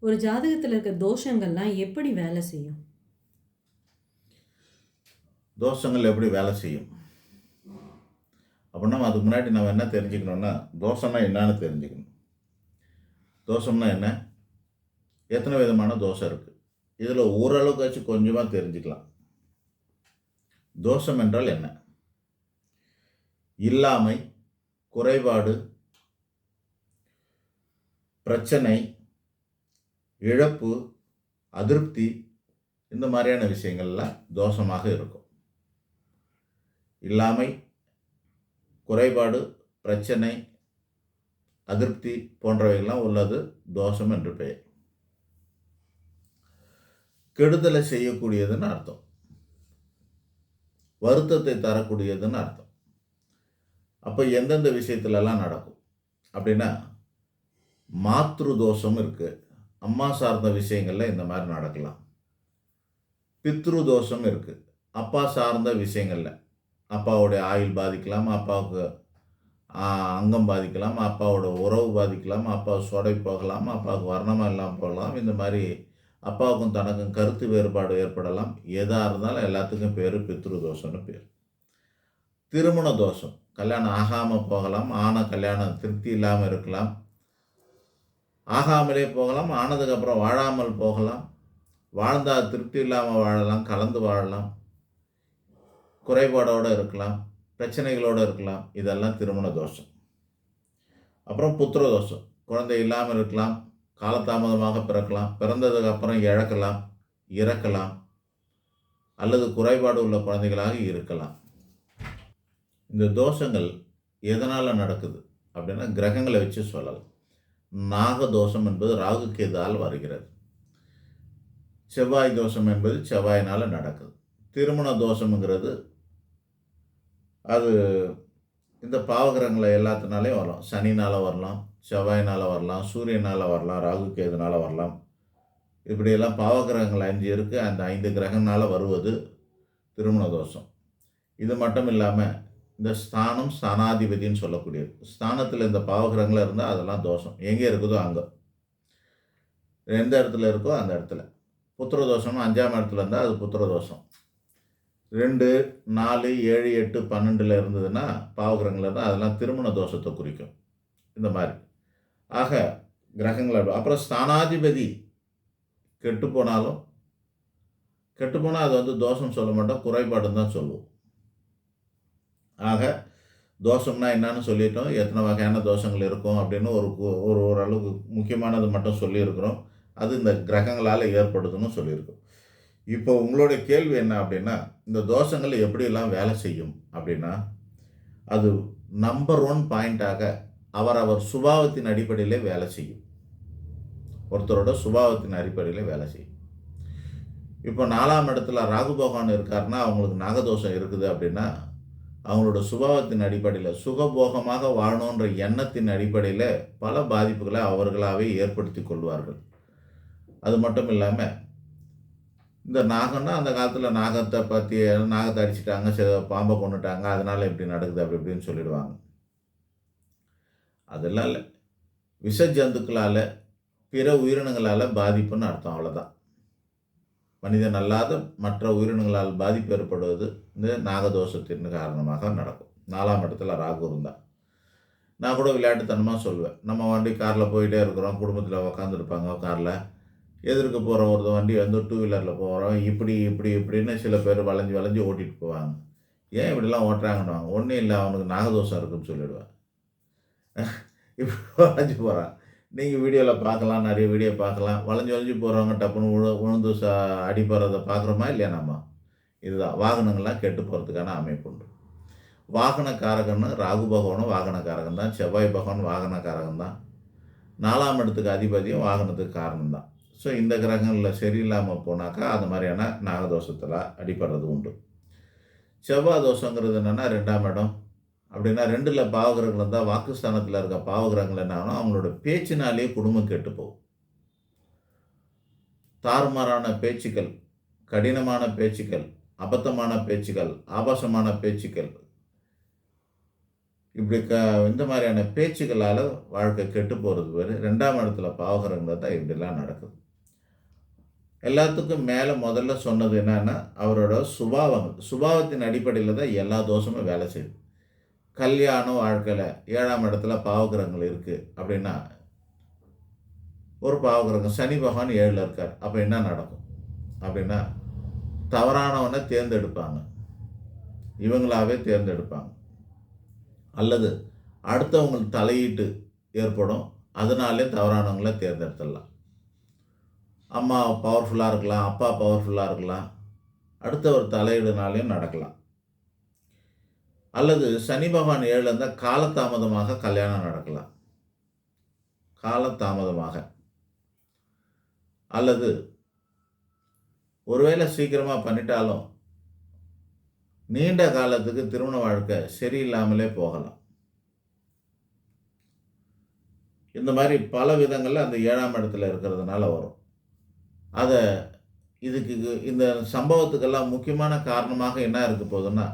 ஒரு ஜாதகத்தில் இருக்க தோஷங்கள்லாம் எப்படி வேலை செய்யும்? தோஷங்கள் எப்படி வேலை செய்யும்? அப்படின்னா அதுக்கு முன்னாடி நம்ம என்ன தெரிஞ்சுக்கணும்னா, தோஷம்னா என்னன்னு தெரிஞ்சுக்கணும். தோஷம்னா என்ன? எத்தனை விதமான தோஷம் இருக்குது இதில் ஓரளவுக்காச்சும் கொஞ்சமாக தெரிஞ்சுக்கலாம். தோஷம் என்றால் என்ன? இல்லாமை, குறைபாடு, பிரச்சனை, இழப்பு, அதிருப்தி இந்த மாதிரியான விஷயங்கள்லாம் தோஷமாக இருக்கும். இல்லாமை, குறைபாடு, பிரச்சனை, அதிருப்தி போன்றவைகள்லாம் உள்ளது தோஷம் என்று பெயர். கெடுதலை செய்யக்கூடியதுன்னு அர்த்தம். வருத்தத்தை தரக்கூடியதுன்னு அர்த்தம். அப்போ எந்தெந்த விஷயத்துலலாம் நடக்கும்? அப்படின்னா, மாத்ரு தோஷம் இருக்குது அம்மா சார்ந்த விஷயங்களில் இந்த மாதிரி நடக்கலாம். பித்ரு தோஷம் இருக்குது அப்பா சார்ந்த விஷயங்களில் அப்பாவுடைய ஆயுள் பாதிக்கலாம், அப்பாவுக்கு அங்கம் பாதிக்கலாம், அப்பாவோட உறவு பாதிக்கலாம், அப்பா சொடை போகலாம், அப்பாவுக்கு வர்ணமாக இல்லாமல் போகலாம். இந்த மாதிரி அப்பாவுக்கும் தனக்கும் கருத்து வேறுபாடு ஏற்படலாம். எதாக இருந்தாலும் எல்லாத்துக்கும் பேர் பித்ரு தோஷம்னு பேர் திருமண தோஷம். கல்யாணம் ஆகாமல் போகலாம். ஆனால் கல்யாணம் திருப்தி இல்லாமல் இருக்கலாம். ஆகாமலே போகலாம். ஆனதுக்கப்புறம் வாழாமல் போகலாம். வாழ்ந்தால் திருப்தி இல்லாமல் வாழலாம். கலந்து வாழலாம். குறைபாடோடு இருக்கலாம். பிரச்சனைகளோட இருக்கலாம். இதெல்லாம் திருமண தோஷம். அப்புறம் புத்திர தோஷம். குழந்தை இல்லாமல் இருக்கலாம். காலதாமதமாக பிறக்கலாம். பிறந்ததுக்கு அப்புறம் இழக்கலாம், இறக்கலாம். அல்லது குறைபாடு உள்ள குழந்தைகளாக இருக்கலாம். இந்த தோஷங்கள் எதனால் நடக்குது? அப்படின்னா கிரகங்களை வச்சு சொல்லலாம். நாக தோஷம் என்பது ராகு கேதால் வருகிறது. செவ்வாய் தோஷம் என்பது செவ்வாயினால் நடக்குது. திருமண தோஷம்ங்கிறது அது இந்த பாவகிரகங்களை எல்லாத்தினாலையும் வரலாம் சனினால் வரலாம், செவ்வாயினால் வரலாம், சூரியனால் வரலாம், ராகு கேதுனால் வரலாம். இப்படியெல்லாம் பாவகிரகங்கள் அஞ்சு இருக்குது அந்த ஐந்து கிரகங்களால் வருவது திருமண தோஷம். இது மட்டும் இல்லாமல் இந்த ஸ்தானம், ஸ்தானாதிபதினு சொல்லக்கூடியது. ஸ்தானத்தில் இந்த பாவகிரகங்களாக இருந்தால் அதெல்லாம் தோஷம். எங்கே இருக்குதோ அங்கே எந்த இடத்துல இருக்கோ அந்த இடத்துல. புத்திர தோஷம் அஞ்சாம் இடத்துல இருந்தால் அது புத்திர தோஷம். 2, 4, 7, 8, 12ல இருந்ததுன்னா பாவகிரகங்கள் இருந்தால் அதெல்லாம் திருமண தோஷத்தை குறிக்கும். இந்த மாதிரி ஆக கிரகங்கள் அப்புறம் ஸ்தானாதிபதி கெட்டு போனாலும் கெட்டு போனால் அது வந்து தோஷம் சொல்ல மாட்டோம். குறைபாடுன்னு தான் சொல்லுவோம். ஆக தோஷம்னா என்னன்னு சொல்லிட்டோம். எத்தனை வகையான தோஷங்கள் இருக்கும் அப்படின்னு ஒரு ஒரு ஓரளவுக்கு முக்கியமானது மட்டும் சொல்லியிருக்கிறோம். அது இந்த கிரகங்களால் ஏற்படுதுன்னு சொல்லியிருக்கோம். இப்போ உங்களுடைய கேள்வி என்ன அப்படின்னா, இந்த தோஷங்கள் எப்படியெல்லாம் வேலை செய்யும் அப்படின்னா, அது நம்பர் 1 பாயிண்டாக அவர் சுபாவத்தின் அடிப்படையிலே வேலை செய்யும். ஒருத்தரோட சுபாவத்தின் அடிப்படையில் வேலை செய்யும். இப்போ நாலாம் இடத்துல ராகு பகவான் இருக்காருன்னா, அவங்களுக்கு நாகதோஷம் இருக்குது அப்படின்னா, அவங்களோட சுபாவத்தின் அடிப்படையில் சுகபோகமாக வாழணுன்ற எண்ணத்தின் அடிப்படையில் பல பாதிப்புகளை அவர்களாகவே ஏற்படுத்தி கொள்வார்கள். அது மட்டும் இல்லாமல் இந்த நாகம்னா அந்த காலத்தில் நாகத்தை பற்றி நாகத்தை அடிச்சுட்டாங்க, சில பாம்பை கொன்னுட்டாங்க. அதனால் இப்படி நடக்குது அப்படி இப்படின்னு சொல்லிடுவாங்க. அதெல்லாம் இல்லை விஷ ஜந்துக்களால் பிற உயிரினங்களால் பாதிப்புன்னு அர்த்தம் அவ்வளோதான். மனிதன் அல்லாத மற்ற உயிரினங்களால் பாதிப்பு ஏற்படுவது இந்த நாகதோஷத்தின் காரணமாக நடக்கும். நாலாம் இடத்துல ராகு இருந்தால் நான் கூட விளையாட்டுத்தனமாக சொல்லுவேன். நம்ம வண்டி காரில் போயிட்டே இருக்கிறோம். குடும்பத்தில் உட்காந்துருப்பாங்க காரில் எதிர்க்க போகிற ஒரு வண்டி வந்து டூ வீலரில் போகிறோம் இப்படி இப்படி இப்படின்னு சில பேர் வளைஞ்சு வளைஞ்சு ஓட்டிட்டு போவாங்க. ஏன் இப்படிலாம் ஓட்டுறாங்கன்னுவாங்க. ஒன்றும் இல்லை அவனுக்கு நாகதோஷம் இருக்குன்னு சொல்லிடுவேன். இப்படி வளைஞ்சு போகிறான் நீங்கள் வீடியோவில் பார்க்கலாம். நிறைய வீடியோ பார்க்கலாம். வளைஞ்சு வளைஞ்சு போகிறவங்க டப்புன்னு உழு உழுந்து ச அடிப்படுறதை பார்க்குறோமா இல்லையா நம்ம? இதுதான். வாகனங்கள்லாம் கெட்டு போகிறதுக்கான அமைப்பு உண்டு. வாகனக்காரகன்னு ராகு பகவானும் வாகனக்காரகன் தான். செவ்வாய் பகவான் வாகனக்காரகன் தான். நாலாம் இடத்துக்கு அதிபதியும் வாகனத்துக்கு காரணம் தான். ஸோ இந்த கிரகங்களில் சரியில்லாமல் போனாக்கா, அது மாதிரியான நாகதோஷத்தில் அடிபடுறது உண்டு. செவ்வாய் தோஷங்கிறது என்னென்னா ரெண்டாம் இடம். அப்படின்னா ரெண்டில் பாவகிரகங்கள் இருந்தால் வாக்குஸ்தானத்தில் இருக்க பாவகிரகங்கள் என்ன அவங்களோட பேச்சினாலேயே குடும்பம் கெட்டு போகும். தாறுமாறான பேச்சுக்கள், கடினமான பேச்சுக்கள், அபத்தமான பேச்சுக்கள், ஆபாசமான பேச்சுக்கள். இப்படி க இந்த மாதிரியான பேச்சுக்களால் வாழ்க்கை கெட்டு போகிறது பேர் ரெண்டாம் இடத்துல பாவகரங்களை தான் இப்படிலாம் நடக்குது எல்லாத்துக்கும் மேலே முதல்ல சொன்னது என்னென்னா அவரோட சுபாவங்கள் சுபாவத்தின் அடிப்படையில் தான் எல்லா தோஷமும் வேலை செய்யுது கல்யாணம் வாழ்க்கையில் ஏழாம் இடத்துல பாவகிரகங்கள் இருக்குது அப்படின்னா ஒரு பாவகிரகம் சனி பகவான் ஏழில் இருக்கார். அப்போ என்ன நடக்கும்? அப்படின்னா தவறானவனை தேர்ந்தெடுப்பாங்க. இவங்களாவே தேர்ந்தெடுப்பாங்க. அல்லது அடுத்தவங்களுக்கு தலையீட்டு ஏற்படும். அதனாலே தவறானவங்கள தேர்ந்தெடுத்துடலாம். அம்மா பவர்ஃபுல்லாக இருக்கலாம் அப்பா பவர்ஃபுல்லாக இருக்கலாம். அடுத்த ஒரு தலையீடுனாலையும் நடக்கலாம். அல்லது சனி பகவான் ஏழில் இருந்தால் காலதாமதமாக கல்யாணம் நடக்கலாம். காலதாமதமாக. அல்லது ஒருவேளை சீக்கிரமாக பண்ணிட்டாலும் நீண்ட காலத்துக்கு திருமண வாழ்க்கை சரியில்லாமலே போகலாம். இந்த மாதிரி பல விதங்களில் அந்த ஏழாம் இடத்துல இருக்கிறதுனால வரும். அதை இதுக்கு இந்த சம்பவத்துக்கெல்லாம் முக்கியமான காரணமாக என்ன இருக்க போகுதுன்னா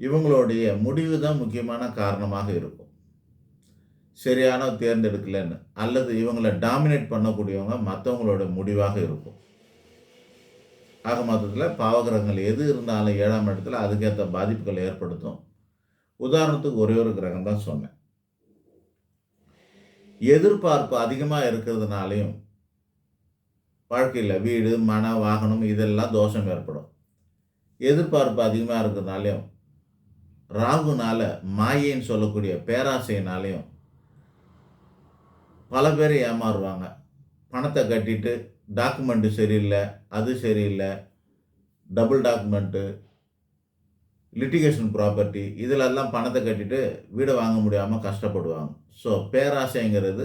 இவங்களுடைய முடிவு தான் முக்கியமான காரணமாக இருக்கும். சரியான தேர்ந்தெடுக்கலைன்னு அல்லது இவங்களை டாமினேட் பண்ணக்கூடியவங்க மற்றவங்களோட முடிவாக இருக்கும். ஆக மொத்தத்தில் பாவகிரகங்கள் எது இருந்தாலும் ஏழாம் இடத்துல அதுக்கேற்ற பாதிப்புகளை ஏற்படுத்தும். உதாரணத்துக்கு ஒரே ஒரு கிரகம் தான் சொன்னேன். எதிர்பார்ப்பு அதிகமாக இருக்கிறதுனாலையும் வாழ்க்கையில் வீடு மன வாகனம் இதெல்லாம் தோஷம் ஏற்படும். எதிர்பார்ப்பு அதிகமாக இருக்கிறதுனாலையும் ராகுனால மாயைன்னு சொல்லக்கூடிய பேராசையினாலையும் பல பேர் ஏமாறுவாங்க. பணத்தை கட்டிட்டு டாக்குமெண்ட்டு சரியில்லை அது சரியில்லை டபுள் டாக்குமெண்ட்டு லிட்டிகேஷன் ப்ராப்பர்ட்டி இதிலெல்லாம் பணத்தை கட்டிட்டு வீடை வாங்க முடியாமல் கஷ்டப்படுவாங்க. ஸோ பேராசைங்கிறது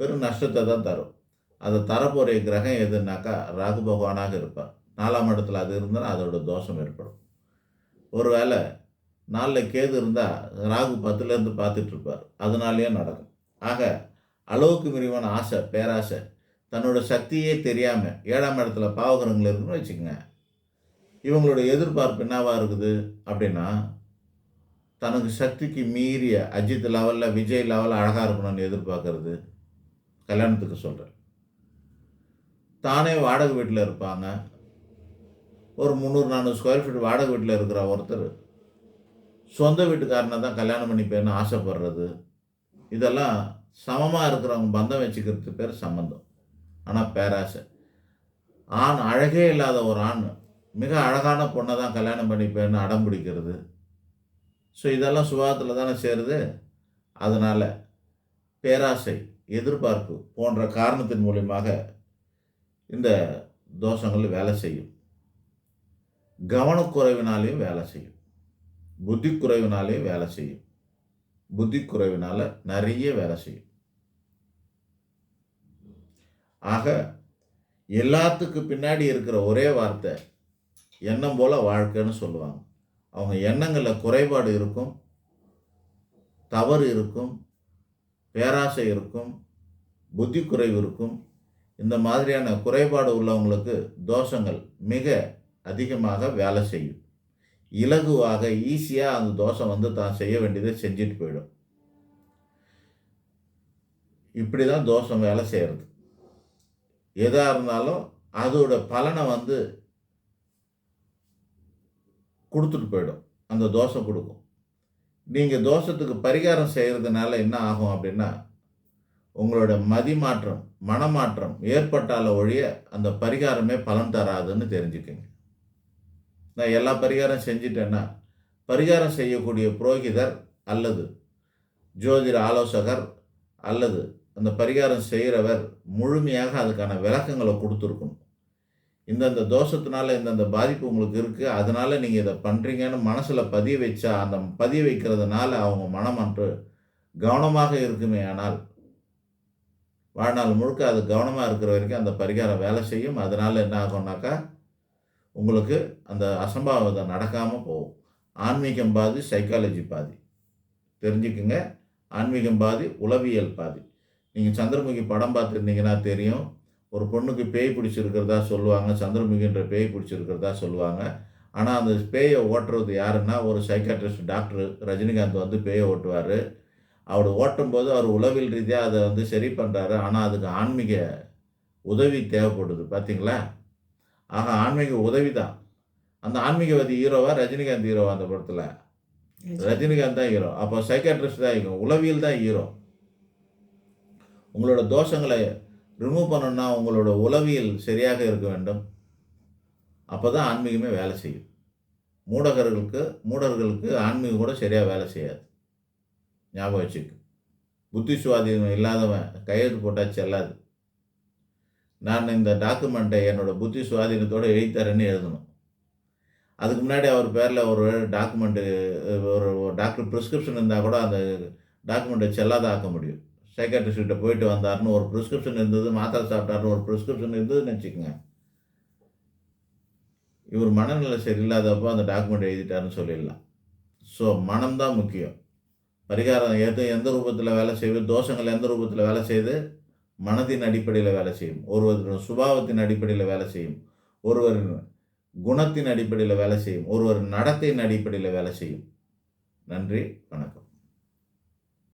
பெரும் நஷ்டத்தை தான் தரும். அதை தரப்போகிற கிரகம் எதுனாக்கா ராகு பகவானாக இருப்பார். நாலாம் இடத்துல அது இருந்தால் அதோட தோஷம் ஏற்படும். ஒருவேளை நாளில் கேது இருந்தால் ராகு பத்துலேருந்து பார்த்துட்ருப்பார். அதனாலேயே நடக்கும். ஆக அளவுக்கு மிரிவான ஆசை பேராசை தன்னோட சக்தியே தெரியாமல் ஏழாம் இடத்துல பாவகரங்கள் இருக்குன்னு வச்சுக்கோங்க. இவங்களோட எதிர்பார்ப்பு என்னவாக இருக்குது அப்படின்னா தனக்கு சக்திக்கு மீறிய அஜித் லெவலில் விஜய் லெவலில் அழகாக இருக்கணும்னு எதிர்பார்க்கறது கல்யாணத்துக்கு சொல்கிறேன் தானே வாடகை வீட்டில் இருப்பாங்க. ஒரு முந்நூறு நானூறு ஸ்கொயர் ஃபீட் வாடகை வீட்டில் இருக்கிற ஒருத்தர் சொந்த வீட்டுக்காரனை தான் கல்யாணம் பண்ணிப்பேன்னு ஆசைப்படுறது. இதெல்லாம் சமமாக இருக்கிறவங்க பந்தம் வச்சுக்கிறது பேர் சம்மந்தம் ஆனால் பேராசை. ஆண் அழகே இல்லாத ஒரு ஆண் மிக அழகான பொண்ணை தான் கல்யாணம் பண்ணிப்பேன்னு அடம் பிடிக்கிறது. ஸோ இதெல்லாம் சுபாவத்தில் தானே சேருது. அதனால் பேராசை எதிர்பார்ப்பு போன்ற காரணத்தின் மூலியமாக இந்த தோஷங்கள் வேலை செய்யும். கவனக்குறைவினாலேயும் வேலை செய்யும். புத்தி குறைவினாலே வேலை செய்யும். புத்தி குறைவினால நிறைய வேலை செய்யும். ஆக எல்லாத்துக்கு பின்னாடி இருக்கிற ஒரே வார்த்தை எண்ணம் போல வாழ்க்கைன்னு சொல்லுவாங்க. அவங்க எண்ணங்களில் குறைபாடு இருக்கும் தவறு இருக்கும் பேராசை இருக்கும் புத்தி குறைவு இருக்கும். இந்த மாதிரியான குறைபாடு உள்ளவங்களுக்கு தோஷங்கள் மிக அதிகமாக வேலை செய்யும். இலகுவாக ஈஸியாக அந்த தோஷம் வந்து தான் செய்ய வேண்டியதை செஞ்சுட்டு போயிடும். இப்படி தான் தோஷம் வேலை செய்கிறது எதாக இருந்தாலும் அதோட பலனை வந்து கொடுத்துட்டு போயிடும். அந்த தோஷம் கொடுக்கும். நீங்கள் தோஷத்துக்கு பரிகாரம் செய்கிறதுனால என்ன ஆகும் அப்படின்னா உங்களோட மதிமாற்றம் மனமாற்றம் ஏற்பட்டால ஒழிய அந்த பரிகாரமே பலன் தராதுன்னு தெரிஞ்சுக்கங்க. நான் எல்லா பரிகாரம் செஞ்சிட்டேன்னா பரிகாரம் செய்யக்கூடிய புரோகிதர் அல்லது ஜோதிட ஆலோசகர் அல்லது அந்த பரிகாரம் செய்கிறவர் முழுமையாக அதுக்கான விளக்கங்களை கொடுத்துருக்கணும். இந்தந்த தோஷத்தினால இந்தந்த பாதிப்பு உங்களுக்கு இருக்குது அதனால் நீங்கள் இதை பண்ணுறீங்கன்னு மனசில் பதிய வச்சா அந்த பதிய வைக்கிறதுனால அவங்க மனம் அன்று கவனமாக இருக்குமே ஆனால் வாழ்நாள் முழுக்க அது கவனமாக இருக்கிற வரைக்கும் அந்த பரிகாரம் வேலை செய்யும். அதனால் என்ன ஆகும்னாக்கா உங்களுக்கு அந்த அசம்பாவிதம் நடக்காமல் போகும். ஆன்மீகம் பாதி சைக்காலஜி பாதி. தெரிஞ்சுக்குங்க. ஆன்மீகம் பாதி உளவியல் பாதி. நீங்கள் சந்திரமுகி படம் பார்த்துருந்தீங்கன்னா தெரியும். ஒரு பொண்ணுக்கு பேய் பிடிச்சிருக்கிறதா சொல்லுவாங்க. சந்திரமுகின்ற பேய் பிடிச்சிருக்கிறதா சொல்லுவாங்க. ஆனால் அந்த பேயை ஓட்டுறது யாருன்னா ஒரு சைக்காட்ரிஸ்ட் டாக்டர் ரஜினிகாந்த் வந்து பேயை ஓட்டுவார். அவர் ஓட்டும்போது அவர் உளவில் ரீதியாக அதை வந்து சரி பண்ணுறாரு ஆனால் அதுக்கு ஆன்மீக உதவி தேவைப்படுது. பார்த்தீங்களா ஆக ஆன்மீக உதவி தான் அந்த ஆன்மீகவாதி ஹீரோவா ரஜினிகாந்த் ஹீரோவா அந்த படத்தில்? ரஜினிகாந்த் தான் ஹீரோ அப்போ சைக்காட்ரிஸ்ட் தான் ஹீரோ உளவியல் தான் ஹீரோ உங்களோட தோஷங்களை ரிமூவ் பண்ணணும்னா உங்களோட உளவியல் சரியாக இருக்க வேண்டும். அப்போ தான் ஆன்மீகமே வேலை செய்யும். மூடகர்களுக்கு மூடர்களுக்கு ஆன்மீகம் கூட சரியாக வேலை செய்யாது. ஞாபகம் வச்சுக்கு. புத்தி சுவாதீனம் இல்லாதவன் கையெழுத்து போட்டால் செல்லாது. நான் இந்த டாக்குமெண்ட்டை என்னோட புத்தி சுவாதீனத்தோடு எழுதித்தரேன்னு எழுதணும். அதுக்கு முன்னாடி அவர் பேரில் ஒரு டாக்குமெண்ட்டு ஒரு டாக்டர் ப்ரிஸ்கிரிப்ஷன் இருந்தால் கூட அந்த டாக்குமெண்ட்டை செல்லாத ஆக்க முடியும். சைக்காட்ரிஸ்ட்கிட்ட போயிட்டு வந்தாருன்னு ஒரு ப்ரிஸ்கிரிப்ஷன் இருந்தது மாத்திரை சாப்பிட்டாருன்னு ஒரு ப்ரிஸ்கிரிப்ஷன் இருந்ததுன்னு வச்சுக்கோங்க. இவர் மனநிலை சரியில்லாதப்போ அந்த டாக்குமெண்ட் எழுதிட்டாருன்னு சொல்லிடலாம். ஸோ மனம்தான் முக்கியம். பரிகாரம் எது எந்த ரூபத்தில் வேலை செய்வது தோஷங்கள் எந்த ரூபத்தில் வேலை செய்யுது மனதின் அடிப்படையில் வேலை செய்யும். ஒருவர் சுபாவத்தின் அடிப்படையில் வேலை செய்யும். ஒருவர் குணத்தின் அடிப்படையில் வேலை செய்யும். ஒருவர் நடத்தையின் அடிப்படையில் வேலை செய்யும். நன்றி வணக்கம்.